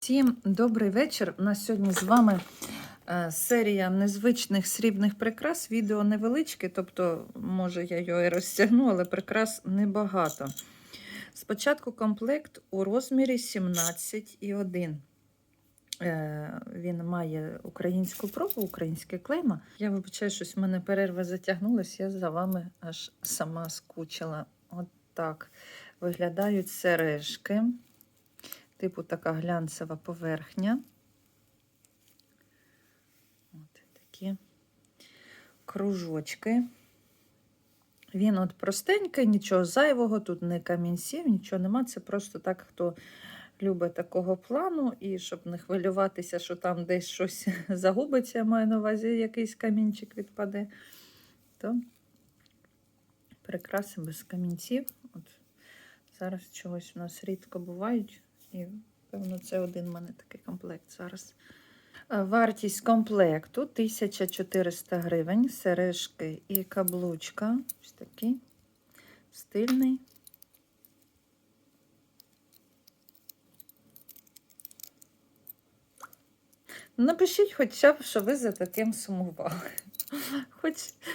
Всім добрий вечір. У нас сьогодні з вами е, серія незвичних срібних прикрас. Відео невеличке, тобто, може, я його і розтягну, але прикрас небагато. Спочатку комплект у розмірі 17,1. Е, Він має українську пробу, українське клейма. Я вибачаю, щось в мене перерва затягнулася, я за вами аж сама скучила. От так виглядають сережки типу така глянцева поверхня. От такі кружочки. Він от простенький, нічого зайвого, тут не камінців, нічого нема. Це просто так, хто любить такого плану, і щоб не хвилюватися, що там десь щось загубиться, я маю на увазі, якийсь камінчик відпаде, то прикраси без камінців. От Зараз чогось у нас рідко бувають. І, певно, це один в мене такий комплект зараз. Е, Вартість комплекту 1400 гривень, сережки і каблучка. Ось такий стильний. Напишіть хоча б, що ви за таким сумували. Хоч,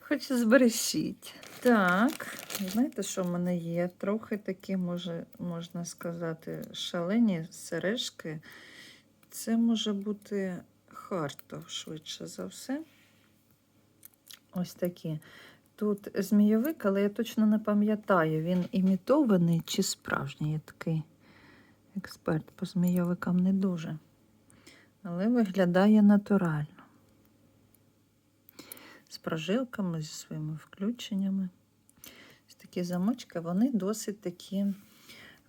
хоч збережіть. Так, знаєте, що в мене є? Трохи такі, може, можна сказати, шалені сережки. Це може бути Хартов, швидше за все. Ось такі. Тут змійовик, але я точно не пам'ятаю, він імітований чи справжній. Я такий експерт по змійовикам не дуже. Але виглядає натурально. З прожилками, зі своїми включеннями. Ось такі замочки, вони досить такі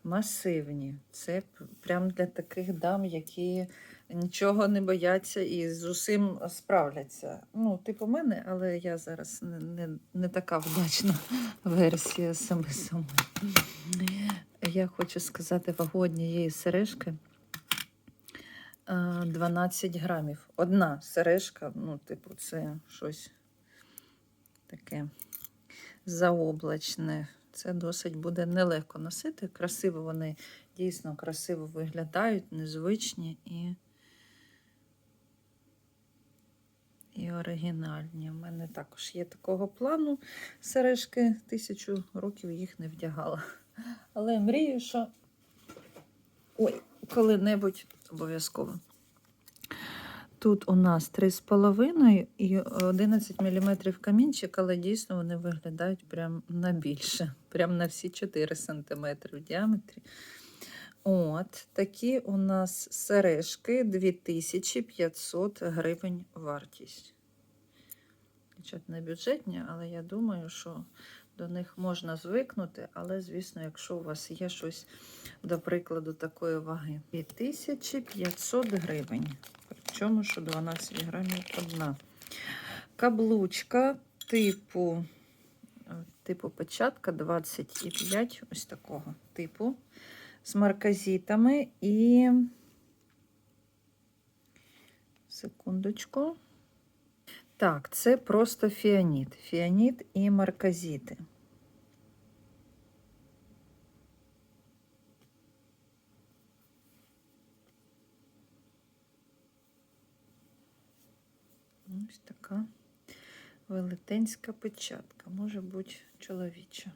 масивні. Це прям для таких дам, які нічого не бояться і з усім справляться. Ну, типу мене, але я зараз не, не, не така вдачна версія саме саме. Я хочу сказати вагу однієї сережки. е, 12 грамів. Одна сережка, ну, типу, це щось таке заоблачне. Це досить буде нелегко носити. Красиво вони дійсно красиво виглядають, незвичні і, і оригінальні. У мене також є такого плану сережки. Тисячу років їх не вдягала. Але мрію, що ой, коли-небудь обов'язково. Тут у нас 3,5 і 11 мм камінчик, але дійсно вони виглядають прям на більше. Прям на всі 4 см в діаметрі. От, такі у нас сережки 2500 гривень вартість. Не бюджетні, але я думаю, що до них можна звикнути. Але, звісно, якщо у вас є щось, до прикладу, такої ваги. 2500 гривень. Причому, що 12 грамів одна. Каблучка типу, е, типу печатка 25, ось такого типу. З марказитами і. Секундочку. Так, це просто фіаніт. Фіаніт і марказіти. Ось така велетенська печатка, може бути чоловіча.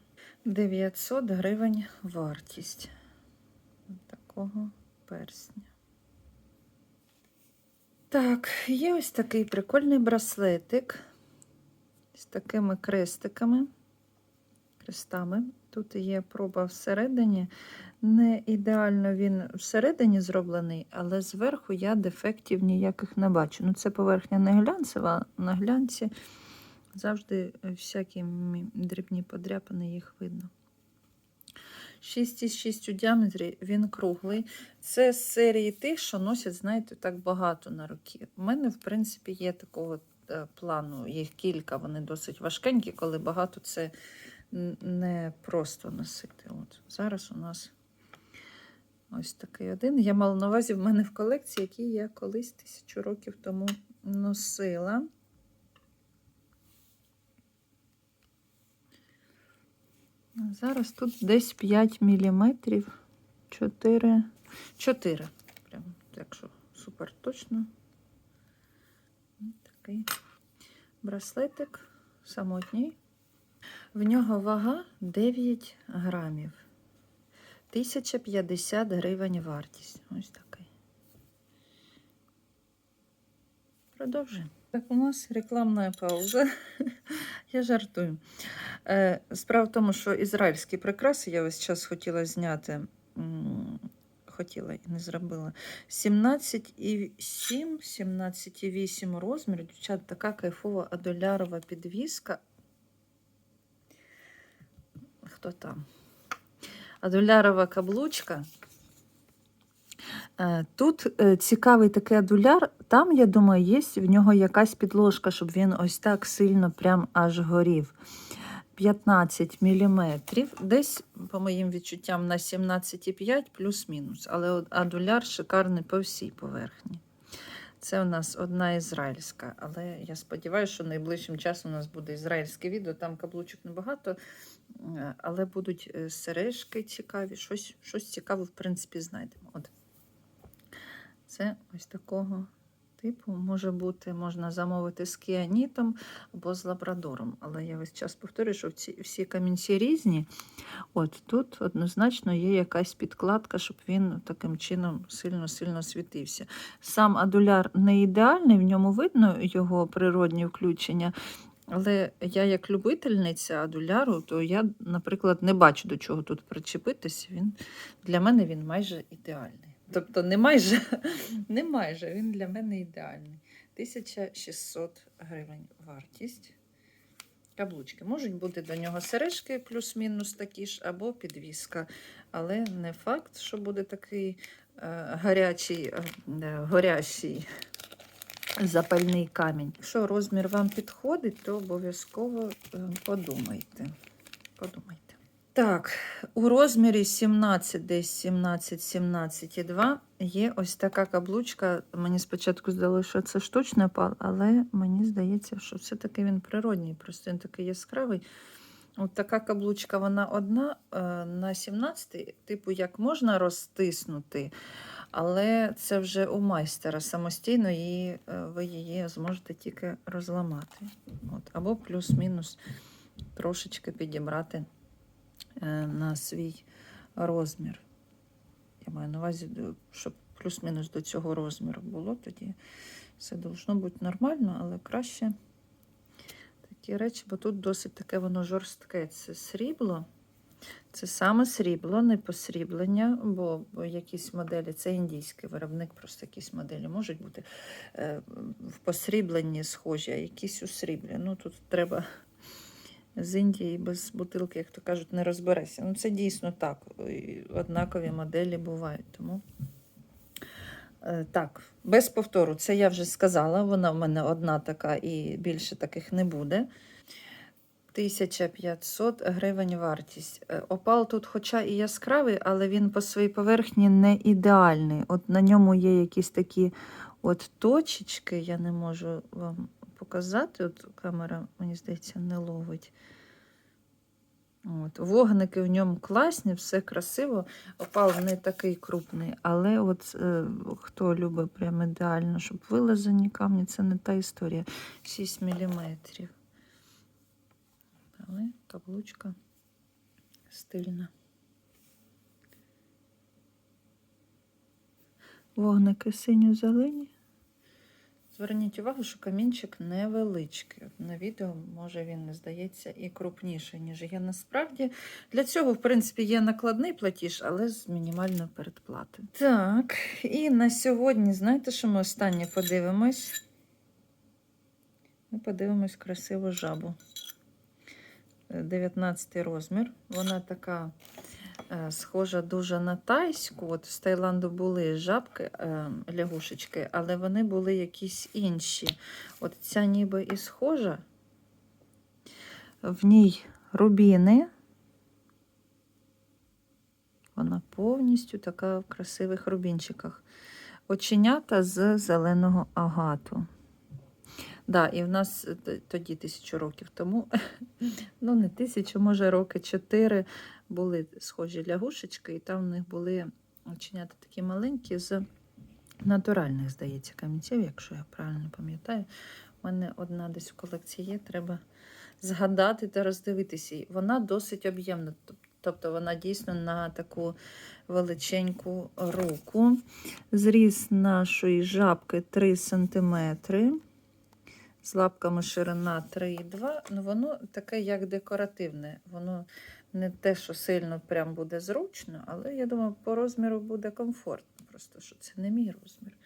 900 гривень вартість такого персня. Так, є ось такий прикольний браслетик з такими крестиками, крестами. Тут є проба всередині. Не ідеально він всередині зроблений, але зверху я дефектів ніяких не бачу. Ну, це поверхня не глянцева, на глянці завжди всякі дрібні подряпини, їх видно. 6,6 у діаметрі, він круглий. Це з серії тих, що носять, знаєте, так багато на руки. У мене, в принципі, є такого е, плану, їх кілька, вони досить важкенькі, коли багато це не просто носити. От зараз у нас ось такий один. Я мала на увазі в мене в колекції, який я колись тисячу років тому носила. Зараз тут десь 5 мм, 4, 4. Прям так тепер точно. Такий браслетик самотній. В нього вага 9 грамів. 1050 гривень вартість. Ось такий. Продовжуємо. Так, у нас рекламна пауза. Я жартую. Е, Справа в тому, що ізраїльські прикраси я весь час хотіла зняти. Хотіла і не зробила. 17,7, 17,8 розмір. Дівчат, така кайфова адолярова підвіска. Хто там? Адулярова каблучка. Е, Тут е, цікавий такий адуляр. Там, я думаю, є в нього якась підложка, щоб він ось так сильно прям аж горів. 15 мм, десь, по моїм відчуттям, на 17,5 плюс-мінус. Але адуляр шикарний по всій поверхні. Це у нас одна ізраїльська, але я сподіваюся, що найближчим часом у нас буде ізраїльське відео. Там каблучок небагато, але будуть е, сережки цікаві, щось, щось цікаве, в принципі, знайдемо. От. Це ось такого типу може бути, можна замовити з кіанітом або з лабрадором. Але я весь час повторюю, що ці, всі камінці різні. От тут однозначно є якась підкладка, щоб він таким чином сильно-сильно світився. Сам адуляр не ідеальний, в ньому видно його природні включення. Але я, як любительниця адуляру, то я, наприклад, не бачу до чого тут причепитися. Він для мене він майже ідеальний. Тобто не майже, не майже, він для мене ідеальний. 1600 гривень вартість. Каблучки. Можуть бути до нього сережки плюс-мінус такі ж, або підвіска. Але не факт, що буде такий е, гарячий, е, е, горящий запальний камінь. Якщо розмір вам підходить, то обов'язково е, подумайте. Подумайте. Так, у розмірі 17, десь 17, 17,2 є ось така каблучка. Мені спочатку здалося, що це штучний опал, але мені здається, що все-таки він природній, просто він такий яскравий. От така каблучка, вона одна е, на 17, типу, як можна розтиснути, але це вже у майстера самостійно, і е, ви її зможете тільки розламати. От, або плюс-мінус трошечки підібрати на свій розмір. Я маю на увазі, щоб плюс-мінус до цього розміру було, тоді все должно бути нормально, але краще такі речі, бо тут досить таке воно жорстке. Це срібло. Це саме срібло, не посріблення, бо, бо якісь моделі, це індійський виробник, просто якісь моделі можуть бути е, в посрібленні схожі, а якісь у сріблі. Ну тут треба з Індії без бутилки, як то кажуть, не розберешся. Ну, це дійсно так. Однакові моделі бувають. Тому Е, так, без повтору, це я вже сказала. Вона в мене одна така і більше таких не буде. 1500 гривень вартість. Е, Опал тут, хоча і яскравий, але він по своїй поверхні не ідеальний. От на ньому є якісь такі от точечки, я не можу вам показати. От камера, мені здається, не ловить. От. Вогники в ньому класні, все красиво. Опал не такий крупний, але от е, хто любить прям ідеально, щоб вилазані камні, це не та історія. 6 мм. Але каблучка стильна. Вогники синьо-зелені. Зверніть увагу, що камінчик невеличкий. На відео, може, він не здається і крупніший, ніж є насправді. Для цього, в принципі, є накладний платіж, але з мінімальною передплатою. Так, і на сьогодні, знаєте, що ми останнє подивимось? Ми подивимось красиву жабу. Е, 19 розмір. Вона така схожа дуже на тайську. От з Таїланду були жабки, е, лягушечки, але вони були якісь інші. От ця ніби і схожа. В ній рубіни. Вона повністю така в красивих рубінчиках. Оченята з зеленого агату. Да, і в нас е, тоді тисячу років тому, ну не тисячу, може роки чотири були схожі лягушечки, і там в них були оченята такі маленькі з натуральних, здається, камінців, якщо я правильно пам'ятаю. У мене одна десь в колекції є, треба згадати та роздивитися. Вона досить об'ємна. Тобто вона дійсно на таку величеньку руку. Зріз нашої жабки 3 см. З лапками ширина 3,2. Ну, воно таке, як декоративне. Воно не те, що сильно прям буде зручно, але я думаю, по розміру буде комфортно. Просто що це не мій розмір.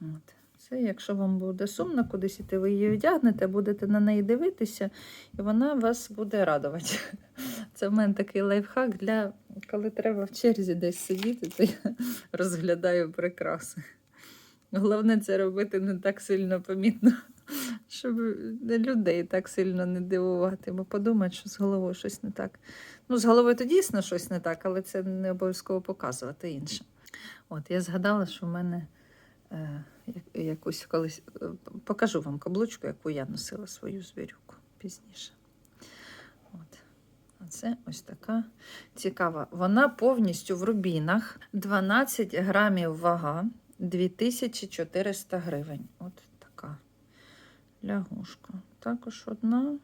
От. Це, якщо вам буде сумно кудись іти, ви її одягнете, будете на неї дивитися, і вона вас буде радувати. Це в мене такий лайфхак для коли треба в черзі десь сидіти, то я розглядаю прикраси. Головне це робити не так сильно помітно, щоб людей так сильно не дивувати, бо подумають, що з головою щось не так. Ну, з головою то дійсно щось не так, але це не обов'язково показувати іншим. От, я згадала, що в мене е, якусь колись е, покажу вам каблучку, яку я носила свою звірюку пізніше. От. Це ось така цікава. Вона повністю в рубінах, 12 грамів вага, 2400 гривень. От лягушка. Також одна,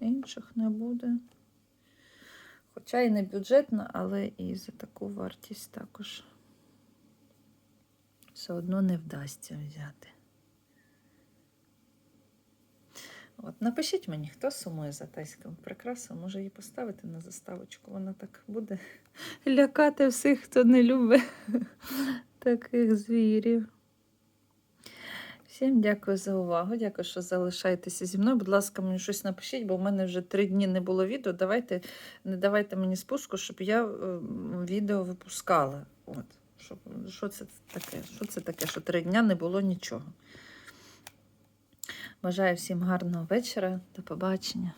інших не буде. Хоча і не бюджетна, але і за таку вартість також все одно не вдасться взяти. От, напишіть мені, хто сумує за тайською прикрасою, може її поставити на заставочку. Вона так буде лякати всіх, хто не любить таких звірів. Всім дякую за увагу. Дякую, що залишаєтеся зі мною. Будь ласка, мені щось напишіть, бо в мене вже три дні не було відео. Давайте не давайте мені спуску, щоб я е, відео випускала. От. Що, що це таке? Що це таке? Що три дня не було нічого. Бажаю всім гарного вечора. До побачення.